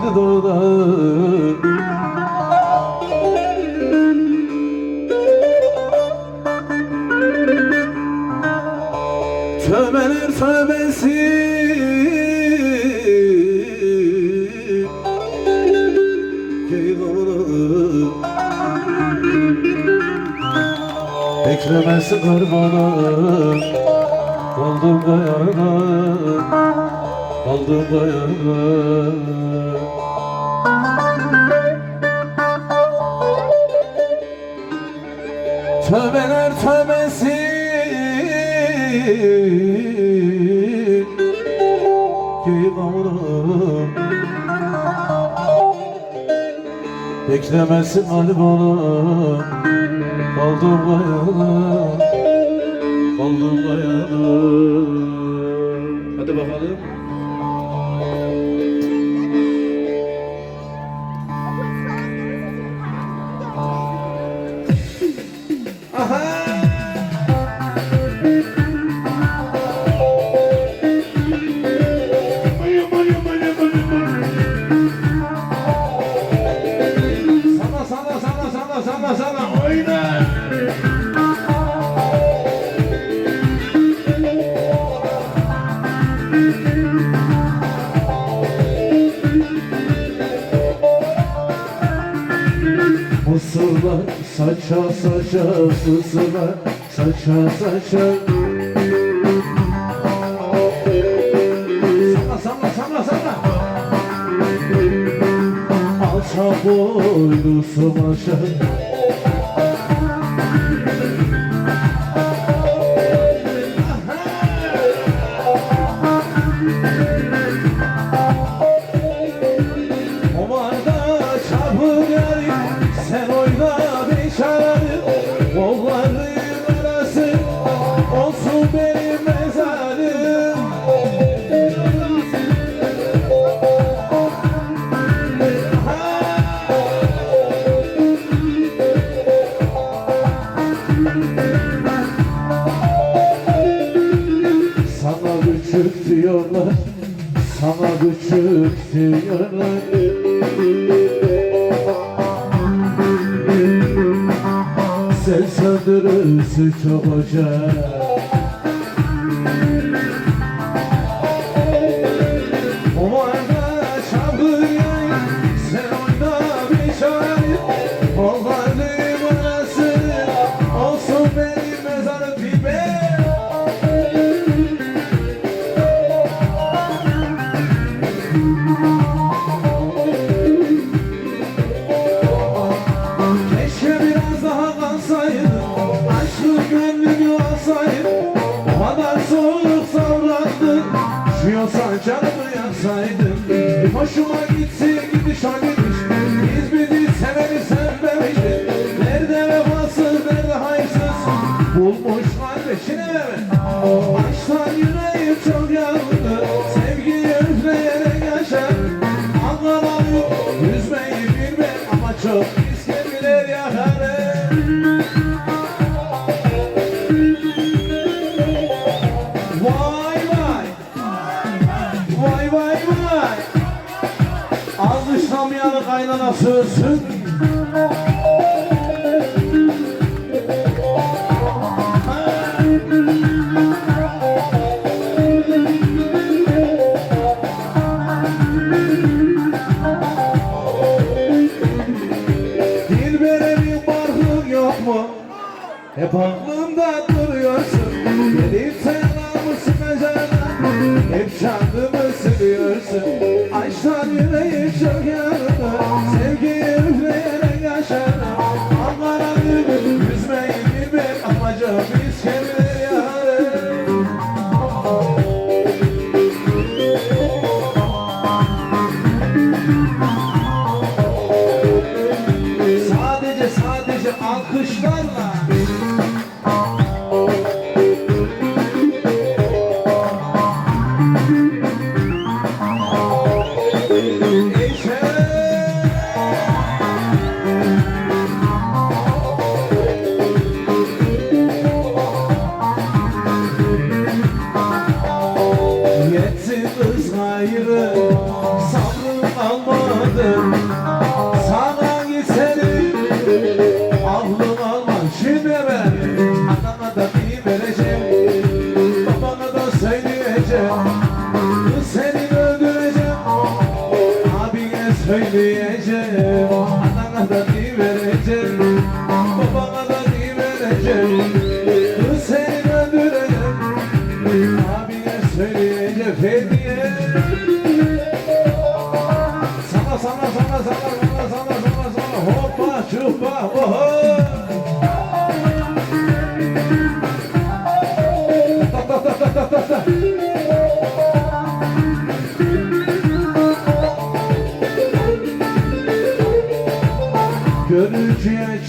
Haydi doda Tövbeler tövbesi Ekremesi kurbanım Oldum dayana kaldım dayanım Tövbeler tövbesi. Keyif amurum. Beklemesin halim olam Kaldım ayağına Kaldım ayağına sular saça saça sular saça saça. Salla salla salla salla Alça boylusu maşa Sen sandırırsın çabaca yansa canım yansa kaynananın kaynanasısın Hep aklımda duruyorsun. Gelip sen Açlar yüreği çökerdi Sevgiyi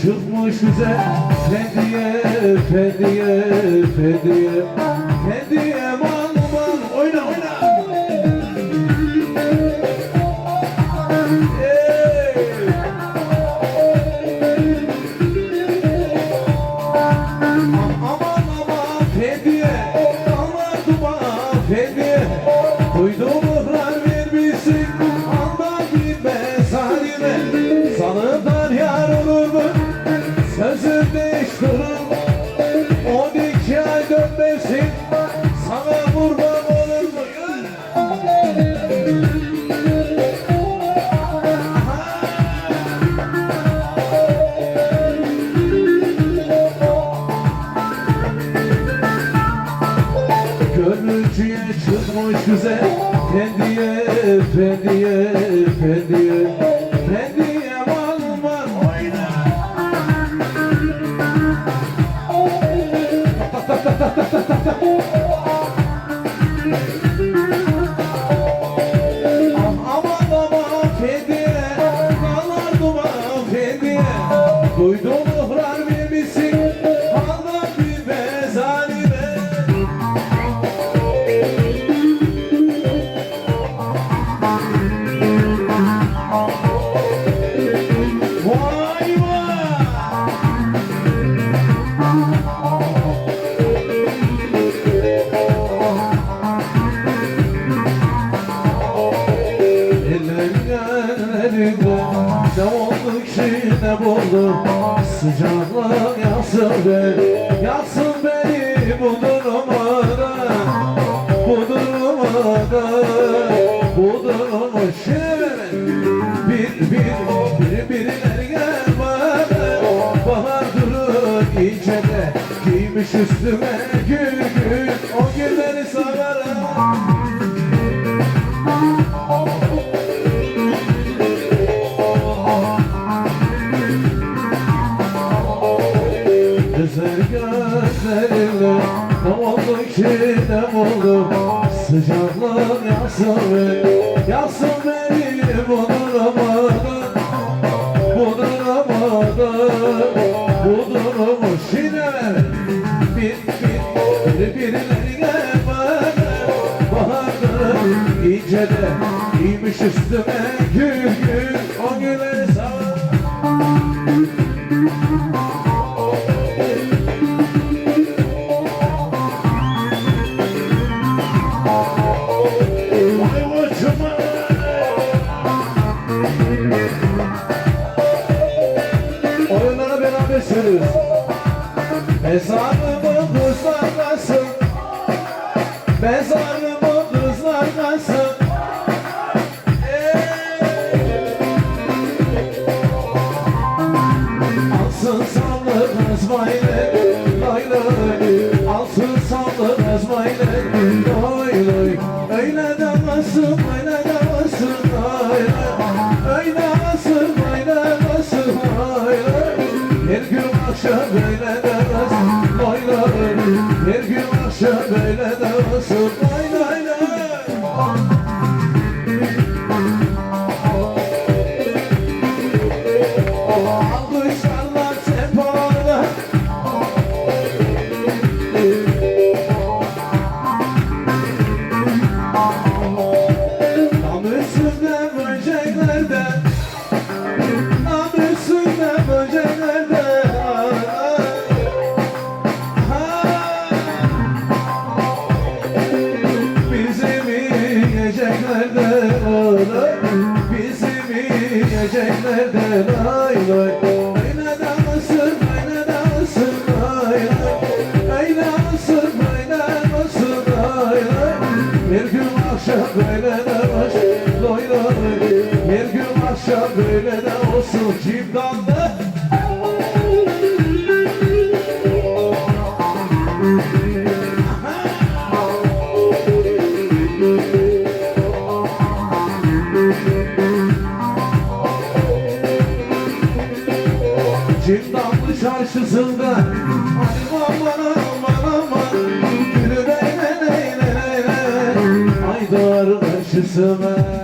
çıkmış bize Fediye, fediye, fediye Gönülcüye çıkmış güzel Fendiye, fendiye, fendiye Fendiye mal var? Oyna Aman Sıcaklık yaksın beni Yaksın beni bu durumda Bu durumda Bu durumu şimdi Bir bir bir birileri gel bana Bahar durur incede Giymiş üstüme ki ne oldu Sıcaklık yaksın beni. Yaksın beni bu duramadan Bu duramadan Bu durumu şineler Bir bir bir birileri gel bana Baharda incede Giymiş üstüme Mezarımı kızlar kalsın. Alsın sallı kızmayla Lay lay Alsın sallı kızmayla Lay lay Öyle demesin öyle böyle dans Lay lay Bir gün akşam böyle de olsun cimdanlı Haydar karşısına Ay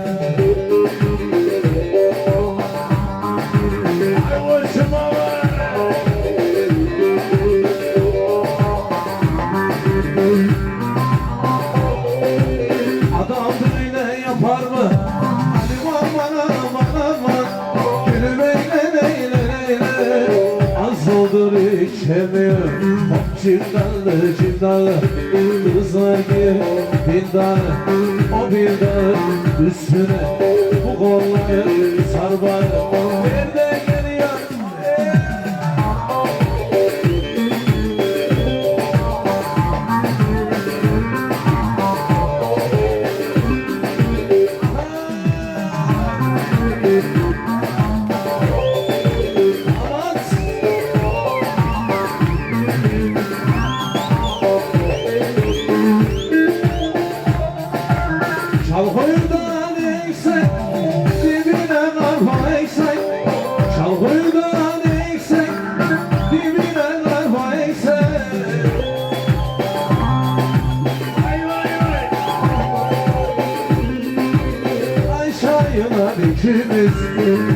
Kızlar gir bindalı O bindalı üstüne. Bu kolları sarmalı Nerede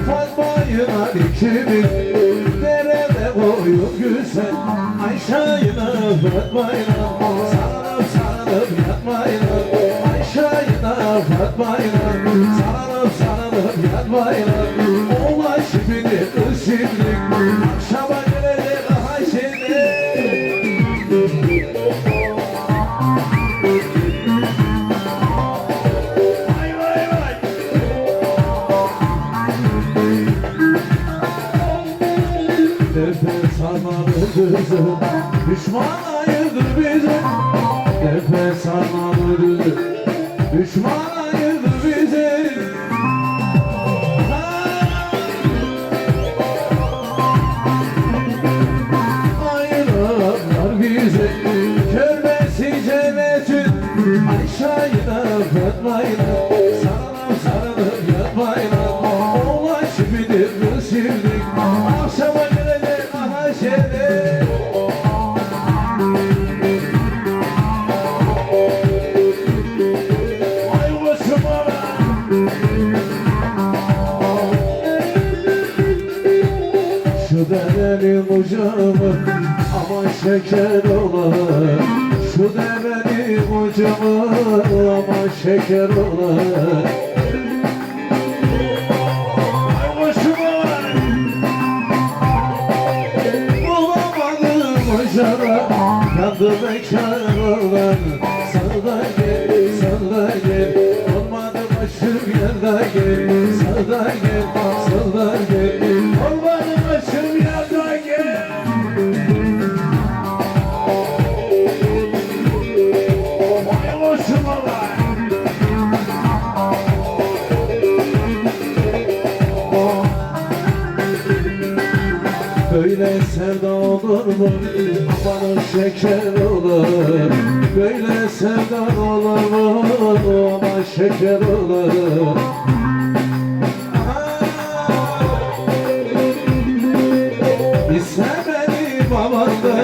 Fatma'yla ikimiz. Derede koyup güzel, Ayşe'yle Fatma'yla. Sarılıp sarılıp yatmayla, Ayşe'yle Fatma'yla. Sarılıp sarılıp şibini kız şimdi, Akşama Ayşe'yle Fatma'yla Sarılıp sarılıp yatmayla Oğlan şipidir kız şimdi Akşama gelecek başıma ben Şu derenin ucumı ama şeker olur Şu derenin ucumı ama şeker aşara Yandı bekar olan. Sağda gel, sağda gel Olmadı başım yerde gel. Sağda gel, sağda gel Böyle sevda olur mu? Aman şeker olur. Böyle sevda olur mu? Aman şeker olur. İste beni babanda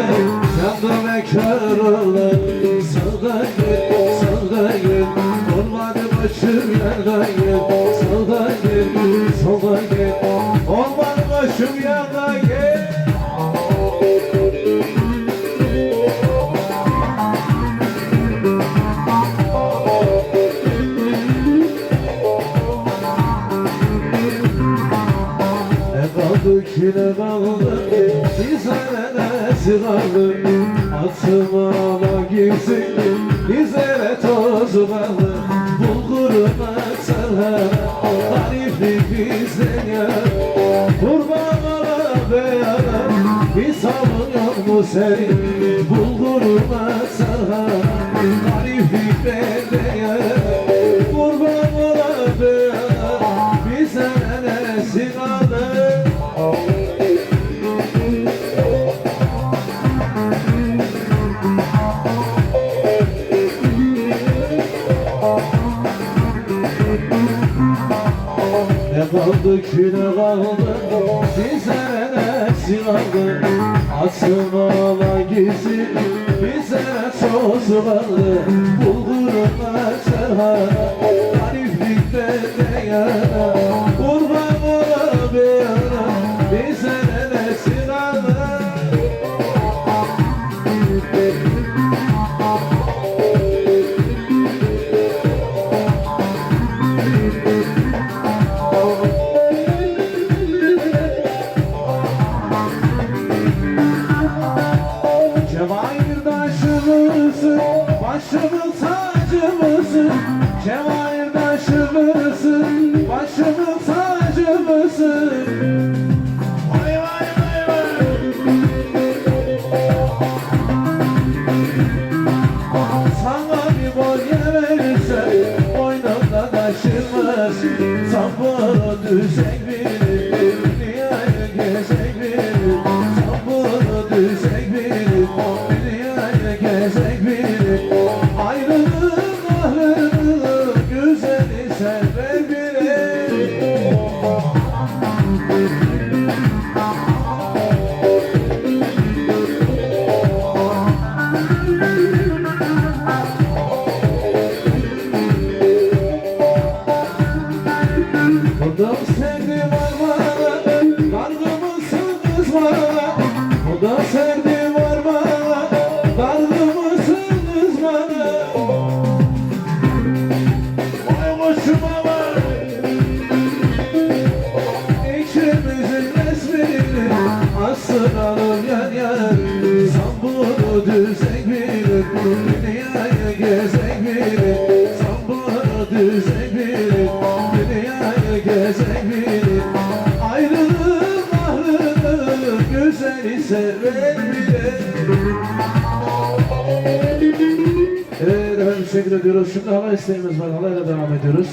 Yandı bekar olur. Sağda gel, sağda gel Olmadı başım yerde gel Sağda gel, solda gel Olmadı başım yerde gel kaldı ki ne kaldı Bize neresi kaldı Atıma ala girsin Bize ne tozu kaldı Bulguruna sarhara Tarifli bizden ya Kurban ala beyana Bir savunuyor mu seni Bulguruna sarhara Tarifli benden ya kaldı küle kaldı Bizlere ne silahlı Asıl ola gizli. Bizlere sosu kaldı Bulguruna serhana Gariplikte de yana Bilir Evet teşekkür ediyoruz. Şimdi halay isteğimiz var. Halayla devam ediyoruz.